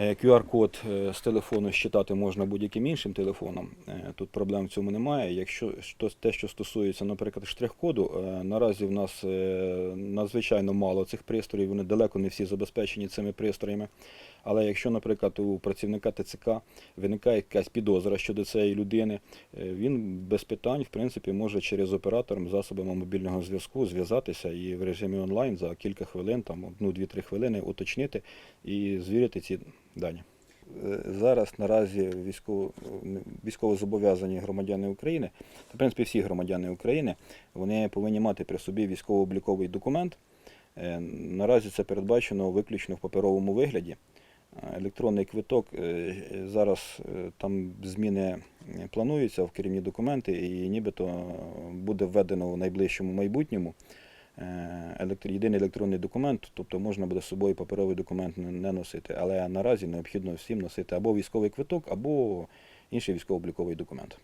Е, QR-код е, з телефону считати можна будь-яким іншим телефоном. Е, Тут проблем в цьому немає. Якщо що- те, що стосується, наприклад, штрих-коду, наразі в нас надзвичайно мало цих пристроїв, вони далеко не всі забезпечені цими пристроями. Але якщо, наприклад, у працівника ТЦК виникає якась підозра щодо цієї людини, він без питань, в принципі, може через оператор засобами мобільного зв'язку зв'язатися і в режимі онлайн за кілька хвилин, там одну-дві-три хвилини уточнити і звірити ці дані. Е, Зараз наразі військово, військовозобов'язані громадяни України, та, в принципі, всі громадяни України, вони повинні мати при собі військово-обліковий документ. Е, Наразі це передбачено виключно в паперовому вигляді. Е, Електронний квиток зараз там зміни плануються в керівні документи, і нібито буде введено в найближчому майбутньому е, єдиний електронний документ, тобто можна буде з собою паперовий документ не- не носити. Але наразі необхідно всім носити або військовий квиток, або інший військово-обліковий документ.